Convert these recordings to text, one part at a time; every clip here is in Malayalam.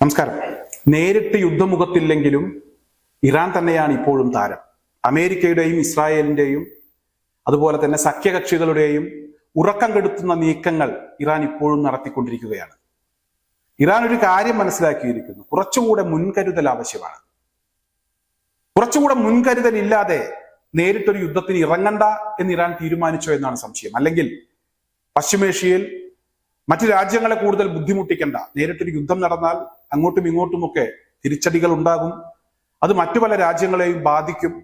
നമസ്കാരം. നേരിട്ട് യുദ്ധമുഖത്തില്ലെങ്കിലും ഇറാൻ തന്നെയാണ് ഇപ്പോഴും താരം. അമേരിക്കയുടെയും ഇസ്രായേലിന്റെയും അതുപോലെ തന്നെ സഖ്യകക്ഷികളുടെയും ഉറക്കം കെടുത്തുന്ന നീക്കങ്ങൾ ഇറാൻ ഇപ്പോഴും നടത്തിക്കൊണ്ടിരിക്കുകയാണ്. ഇറാൻ ഒരു കാര്യം മനസ്സിലാക്കിയിരിക്കുന്നു. കുറച്ചുകൂടെ മുൻകരുതൽ ആവശ്യമാണ്. കുറച്ചുകൂടെ മുൻകരുതൽ ഇല്ലാതെ നേരിട്ടൊരു യുദ്ധത്തിന് ഇറങ്ങണ്ട എന്ന് ഇറാൻ തീരുമാനിച്ചോ എന്നാണ് സംശയം. അല്ലെങ്കിൽ പശ്ചിമേഷ്യയിൽ മറ്റു രാജ്യങ്ങളെ കൂടുതൽ ബുദ്ധിമുട്ടിക്കേണ്ട. നേരിട്ടൊരു യുദ്ധം നടന്നാൽ അങ്ങോട്ടും ഇങ്ങോട്ടുമൊക്കെ തിരിച്ചടികൾ ഉണ്ടാകും. അത് മറ്റു പല രാജ്യങ്ങളെയും ബാധിക്കും.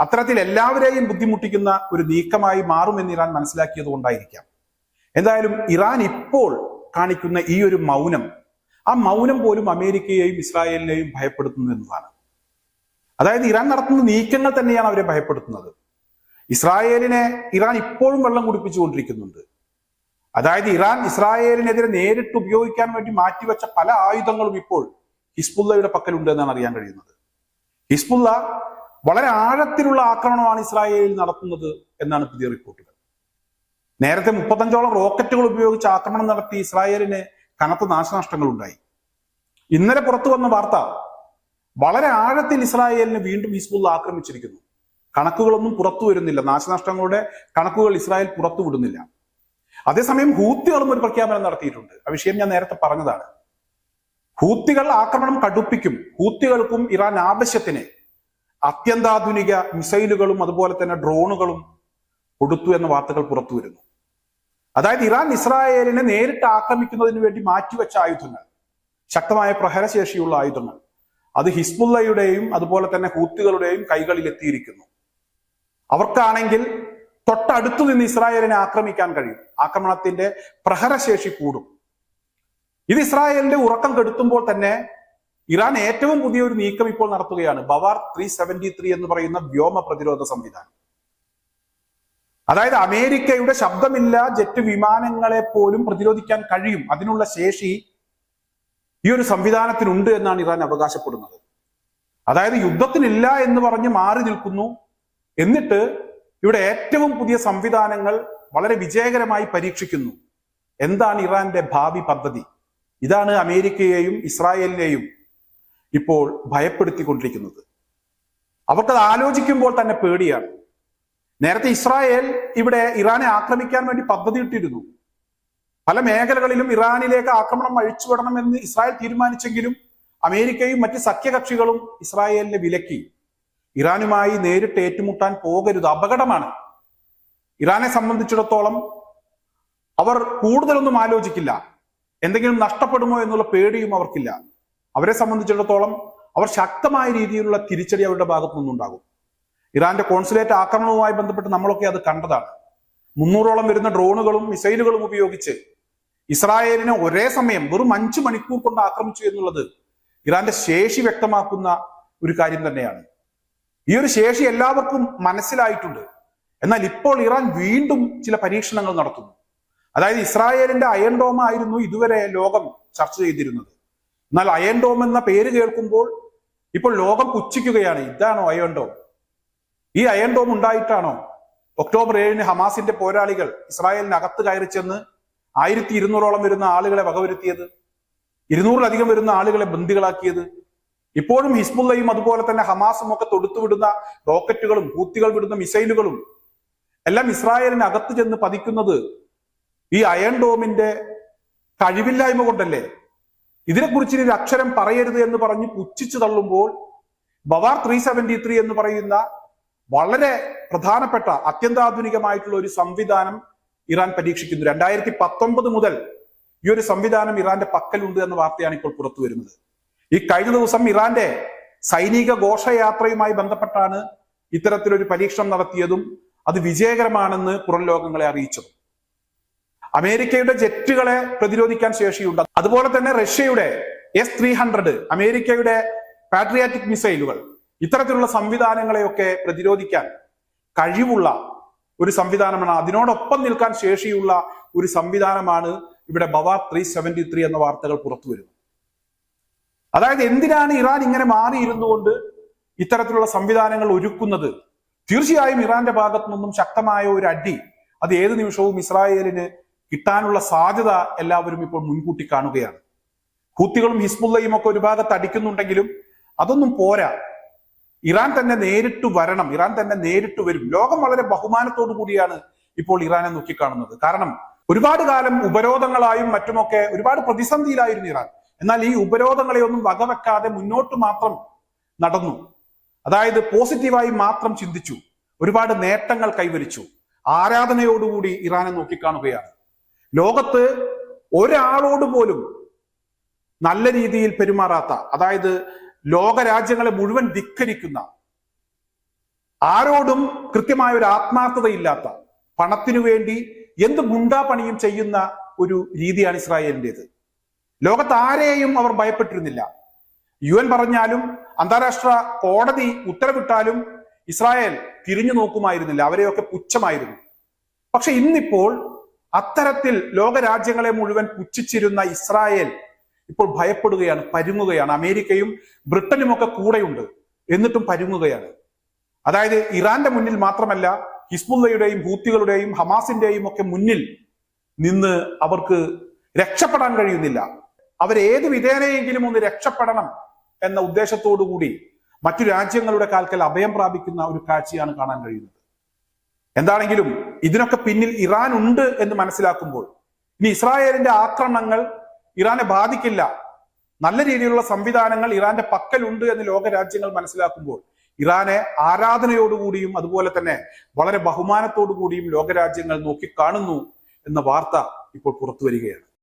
അത്തരത്തിൽ എല്ലാവരെയും ബുദ്ധിമുട്ടിക്കുന്ന ഒരു നീക്കമായി മാറുമെന്ന് ഇറാൻ മനസ്സിലാക്കിയത് കൊണ്ടായിരിക്കാം. എന്തായാലും ഇറാൻ ഇപ്പോൾ കാണിക്കുന്ന ഈ ഒരു മൗനം ആ മൗനം പോലും അമേരിക്കയെയും ഇസ്രായേലിനെയും ഭയപ്പെടുത്തുന്നു എന്നതാണ്. അതായത് ഇറാൻ നടത്തുന്ന നീക്കങ്ങൾ തന്നെയാണ് അവരെ ഭയപ്പെടുത്തുന്നത്. ഇസ്രായേലിനെ ഇറാൻ ഇപ്പോഴും വെള്ളം കുടിപ്പിച്ചുകൊണ്ടിരിക്കുന്നുണ്ട്. അതായത് ഇറാൻ ഇസ്രായേലിനെതിരെ നേരിട്ട് ഉപയോഗിക്കാൻ വേണ്ടി മാറ്റിവെച്ച പല ആയുധങ്ങളും ഇപ്പോൾ ഹിസ്ബുല്ലയുടെ പക്കലുണ്ട് എന്നാണ് അറിയാൻ കഴിയുന്നത്. ഹിസ്ബുല്ല വളരെ ആഴത്തിലുള്ള ആക്രമണമാണ് ഇസ്രായേലിൽ നടത്തുന്നത് എന്നാണ് പുതിയ റിപ്പോർട്ടുകൾ. നേരത്തെ മുപ്പത്തഞ്ചോളം റോക്കറ്റുകൾ ഉപയോഗിച്ച് ആക്രമണം നടത്തി ഇസ്രായേലിന് കനത്ത നാശനഷ്ടങ്ങൾ ഉണ്ടായി ഇന്നലെ പുറത്തു വന്ന വാർത്ത വളരെ ആഴത്തിൽ ഇസ്രായേലിനെ വീണ്ടും ഹിസ്ബുള്ള ആക്രമിച്ചിരിക്കുന്നു. കണക്കുകളൊന്നും പുറത്തു വരുന്നില്ല. നാശനഷ്ടങ്ങളുടെ കണക്കുകൾ ഇസ്രായേൽ പുറത്തു വിടുന്നില്ല. അതേസമയം ഹൂത്തികളും ഒരു പ്രഖ്യാപനം നടത്തിയിട്ടുണ്ട്. ആ വിഷയം ഞാൻ നേരത്തെ പറഞ്ഞതാണ്. ഹൂത്തികൾ ആക്രമണം കടുപ്പിക്കും. ഹൂത്തികൾക്കും ഇറാൻ ആവശ്യത്തിന് അത്യന്താധുനിക മിസൈലുകളും അതുപോലെ തന്നെ ഡ്രോണുകളും കൊടുത്തു എന്ന വാർത്തകൾ പുറത്തു വരുന്നു. അതായത് ഇറാൻ ഇസ്രായേലിനെ നേരിട്ട് ആക്രമിക്കുന്നതിന് വേണ്ടി മാറ്റിവെച്ച ആയുധങ്ങൾ ശക്തമായ പ്രഹരശേഷിയുള്ള ആയുധങ്ങൾ അത് ഹിസ്ബുല്ലയുടെയും അതുപോലെ തന്നെ ഹൂത്തികളുടെയും കൈകളിൽ എത്തിയിരിക്കുന്നു അവർക്കാണെങ്കിൽ തൊട്ടടുത്തു നിന്ന് ഇസ്രായേലിനെ ആക്രമിക്കാൻ കഴിയും. ആക്രമണത്തിന്റെ പ്രഹരശേഷി കൂടും. ഇത് ഇസ്രായേലിന്റെ ഉറക്കം കെടുത്തുമ്പോൾ തന്നെ ഇറാൻ ഏറ്റവും പുതിയ ഒരു നീക്കം ഇപ്പോൾ നടത്തുകയാണ്. ബവാർ ത്രീ സെവന്റി ത്രീ എന്ന് പറയുന്ന വ്യോമ പ്രതിരോധ സംവിധാനം. അതായത് അമേരിക്കയുടെ ശബ്ദമില്ല ജെറ്റ് വിമാനങ്ങളെ പോലും പ്രതിരോധിക്കാൻ കഴിയും. അതിനുള്ള ശേഷി ഈ ഒരു സംവിധാനത്തിനുണ്ട് എന്നാണ് ഇറാൻ അവകാശപ്പെടുന്നത്. അതായത് യുദ്ധത്തിനില്ല എന്ന് പറഞ്ഞ് മാറി നിൽക്കുന്നു. എന്നിട്ട് ഇവിടെ ഏറ്റവും പുതിയ സംവിധാനങ്ങൾ വളരെ വിജയകരമായി പരീക്ഷിക്കുന്നു. എന്താണ് ഇറാന്റെ ഭാവി പദ്ധതി? ഇതാണ് അമേരിക്കയെയും ഇസ്രായേലിനെയും ഇപ്പോൾ ഭയപ്പെടുത്തിക്കൊണ്ടിരിക്കുന്നത്. അവർക്കത് ആലോചിക്കുമ്പോൾ തന്നെ പേടിയാണ്. നേരത്തെ ഇസ്രായേൽ ഇവിടെ ഇറാനെ ആക്രമിക്കാൻ വേണ്ടി പദ്ധതി ഇട്ടിരുന്നു. പല മേഖലകളിലും ഇറാനിലേക്ക് ആക്രമണം അഴിച്ചുവിടണമെന്ന് ഇസ്രായേൽ തീരുമാനിച്ചെങ്കിലും അമേരിക്കയും മറ്റ് സഖ്യകക്ഷികളും ഇസ്രായേലിനെ വിലക്കി. ഇറാനുമായി നേരിട്ട് ഏറ്റുമുട്ടാൻ പോകരുത്. അപകടമാണ്. ഇറാനെ സംബന്ധിച്ചിടത്തോളം അവർ കൂടുതലൊന്നും ആലോചിക്കില്ല. എന്തെങ്കിലും നഷ്ടപ്പെടുമോ എന്നുള്ള പേടിയും അവർക്കില്ല. അവരെ സംബന്ധിച്ചിടത്തോളം അവർ ശക്തമായ രീതിയിലുള്ള തിരിച്ചടി അവരുടെ ഭാഗത്തു നിന്നുണ്ടാകും. ഇറാന്റെ കോൺസുലേറ്റ് ആക്രമണവുമായി ബന്ധപ്പെട്ട് നമ്മളൊക്കെ അത് കണ്ടതാണ്. മുന്നൂറോളം വരുന്ന ഡ്രോണുകളും മിസൈലുകളും ഉപയോഗിച്ച് ഇസ്രായേലിനെ ഒരേ സമയം വെറും അഞ്ചു മണിക്കൂർ കൊണ്ട് ആക്രമിച്ചു എന്നുള്ളത് ഇറാന്റെ ശേഷി വ്യക്തമാക്കുന്ന ഒരു കാര്യം തന്നെയാണ്. ഈ ഒരു ശേഷി എല്ലാവർക്കും മനസ്സിലായിട്ടുണ്ട്. എന്നാൽ ഇപ്പോൾ ഇറാൻ വീണ്ടും ചില പരീക്ഷണങ്ങൾ നടത്തുന്നു. അതായത് ഇസ്രായേലിന്റെ അയൺ ഡോം ആയിരുന്നു ഇതുവരെ ലോകം ചർച്ച ചെയ്തിരുന്നത്. എന്നാൽ അയൺ ഡോം എന്ന പേര് കേൾക്കുമ്പോൾ ഇപ്പോൾ ലോകം പുച്ഛിക്കുകയാണ് ഇതാണോ അയൺ ഡോം ഈ അയൺ ഡോം ഉണ്ടായിട്ടാണോ? ഒക്ടോബർ ഏഴിന് ഹമാസിന്റെ പോരാളികൾ ഇസ്രായേലിനകത്ത് കയറി ചെന്ന് ആയിരത്തി ഇരുന്നൂറോളം വരുന്ന ആളുകളെ വകവരുത്തിയത് ഇരുന്നൂറിലധികം വരുന്ന ആളുകളെ ബന്ദികളാക്കിയത് ഇപ്പോഴും ഹിസ്ബുള്ളയും അതുപോലെ തന്നെ ഹമാസും ഒക്കെ തൊടുത്തുവിടുന്ന റോക്കറ്റുകളും കൂത്തികൾ വിടുന്ന മിസൈലുകളും എല്ലാം ഇസ്രായേലിന് അകത്ത് ചെന്ന് പതിക്കുന്നത് ഈ അയൺ ഡോമിന്റെ കഴിവില്ലായ്മ കൊണ്ടല്ലേ? ഇതിനെക്കുറിച്ച് ഒരു അക്ഷരം പറയരുത് എന്ന് പറഞ്ഞ് പുച്ഛിച്ചു തള്ളുമ്പോൾ ബവാർ ത്രീ സെവന്റി ത്രീ എന്ന് പറയുന്ന വളരെ പ്രധാനപ്പെട്ട അത്യന്താധുനികമായിട്ടുള്ള ഒരു സംവിധാനം ഇറാൻ പരീക്ഷിക്കുന്നു. രണ്ടായിരത്തി പത്തൊമ്പത് മുതൽ ഈ ഒരു സംവിധാനം ഇറാന്റെ പക്കലുണ്ട് എന്ന വാർത്തയാണ് ഇപ്പോൾ പുറത്തു വരുന്നത് ഈ കഴിഞ്ഞ ദിവസം ഇറാന്റെ സൈനിക ഘോഷയാത്രയുമായി ബന്ധപ്പെട്ടാണ് ഇത്തരത്തിലൊരു പരീക്ഷണം നടത്തിയതും അത് വിജയകരമാണെന്ന് പുറം ലോകങ്ങളെ അറിയിച്ചത്. അമേരിക്കയുടെ ജെറ്റുകളെ പ്രതിരോധിക്കാൻ ശേഷിയുണ്ട്. അതുപോലെ തന്നെ റഷ്യയുടെ എസ് ത്രീ ഹൺഡ്രഡ് അമേരിക്കയുടെ പാട്രിയാറ്റിക് മിസൈലുകൾ ഇത്തരത്തിലുള്ള സംവിധാനങ്ങളെയൊക്കെ പ്രതിരോധിക്കാൻ കഴിവുള്ള ഒരു സംവിധാനമാണ്. അതിനോടൊപ്പം നിൽക്കാൻ ശേഷിയുള്ള ഒരു സംവിധാനമാണ് ഇവിടെ ബവാ ത്രീ സെവന്റി ത്രീ എന്ന വാർത്തകൾ പുറത്തു വരുന്നത് അതായത് എന്തിനാണ് ഇറാൻ ഇങ്ങനെ മാറിയിരുന്നു കൊണ്ട് ഇത്തരത്തിലുള്ള സംവിധാനങ്ങൾ ഒരുക്കുന്നത്? തീർച്ചയായും ഇറാന്റെ ഭാഗത്തു നിന്നും ശക്തമായ ഒരു അടി അത് ഏത് നിമിഷവും ഇസ്രായേലിന് കിട്ടാനുള്ള സാധ്യത എല്ലാവരും ഇപ്പോൾ മുൻകൂട്ടി കാണുകയാണ്. ഹൂത്തികളും ഹിസ്ബുള്ളയും ഒക്കെ ഒരു ഭാഗത്ത് അടിക്കുന്നുണ്ടെങ്കിലും അതൊന്നും പോരാ. ഇറാൻ തന്നെ നേരിട്ട് വരണം ഇറാൻ തന്നെ നേരിട്ട് വരും. ലോകം വളരെ ബഹുമാനത്തോടു കൂടിയാണ് ഇപ്പോൾ ഇറാനെ നോക്കിക്കാണുന്നത്. കാരണം ഒരുപാട് കാലം ഉപരോധങ്ങളായും മറ്റുമൊക്കെ ഒരുപാട് പ്രതിസന്ധിയിലായിരുന്നു ഇറാൻ. എന്നാൽ ഈ ഉപരോധങ്ങളെ ഒന്നും വകവെക്കാതെ മുന്നോട്ട് മാത്രം നടന്നു. അതായത് പോസിറ്റീവായി മാത്രം ചിന്തിച്ചു. ഒരുപാട് നേട്ടങ്ങൾ കൈവരിച്ചു. ആരാധനയോടുകൂടി ഇറാനെ നോക്കിക്കാണുകയാണ്. ലോകത്ത് ഒരാളോട് പോലും നല്ല രീതിയിൽ പെരുമാറാത്ത അതായത് ലോകരാജ്യങ്ങളെ മുഴുവൻ ധിക്കരിക്കുന്ന ആരോടും കൃത്യമായ ഒരു ആത്മാർത്ഥതയില്ലാത്ത പണത്തിനു വേണ്ടി എന്ത് ഗുണ്ടാപണിയും ചെയ്യുന്ന ഒരു രീതിയാണ് ഇസ്രായേലിന്റെത്. ലോകത്ത് ആരെയും അവർ ഭയപ്പെട്ടിരുന്നില്ല. യു എൻ പറഞ്ഞാലും അന്താരാഷ്ട്ര കോടതി ഉത്തരവിട്ടാലും ഇസ്രായേൽ തിരിഞ്ഞു നോക്കുമായിരുന്നില്ല. അവരെയൊക്കെ പുച്ഛമായിരുന്നു. പക്ഷെ ഇന്നിപ്പോൾ അത്തരത്തിൽ ലോകരാജ്യങ്ങളെ മുഴുവൻ പുച്ഛിച്ചിരുന്ന ഇസ്രായേൽ ഇപ്പോൾ ഭയപ്പെടുകയാണ് പരുങ്ങുകയാണ്. അമേരിക്കയും ബ്രിട്ടനും ഒക്കെ കൂടെയുണ്ട്. എന്നിട്ടും പരുങ്ങുകയാണ്. അതായത് ഇറാന്റെ മുന്നിൽ മാത്രമല്ല ഹിസ്ബുള്ളയുടെയും ഹൂത്തികളുടെയും ഹമാസിന്റെയും ഒക്കെ മുന്നിൽ നിന്ന് അവർക്ക് രക്ഷപ്പെടാൻ കഴിയുന്നില്ല. അവരേത് വിധേനയെങ്കിലും ഒന്ന് രക്ഷപ്പെടണം എന്ന ഉദ്ദേശത്തോടു കൂടി മറ്റു രാജ്യങ്ങളുടെ കാൽക്കൽ അഭയം പ്രാപിക്കുന്ന ഒരു കാഴ്ചയാണ് കാണാൻ കഴിയുന്നത്. എന്താണെങ്കിലും ഇതിനൊക്കെ പിന്നിൽ ഇറാൻ ഉണ്ട് എന്ന് മനസ്സിലാക്കുമ്പോൾ ഇനി ഇസ്രായേലിന്റെ ആക്രമണങ്ങൾ ഇറാനെ ബാധിക്കില്ല. നല്ല രീതിയിലുള്ള സംവിധാനങ്ങൾ ഇറാന്റെ പക്കലുണ്ട് എന്ന് ലോകരാജ്യങ്ങൾ മനസ്സിലാക്കുമ്പോൾ ഇറാനെ ആരാധനയോടുകൂടിയും അതുപോലെ തന്നെ വളരെ ബഹുമാനത്തോടു കൂടിയും ലോകരാജ്യങ്ങൾ നോക്കിക്കാണുന്നു എന്ന വാർത്ത ഇപ്പോൾ പുറത്തു വരികയാണ്.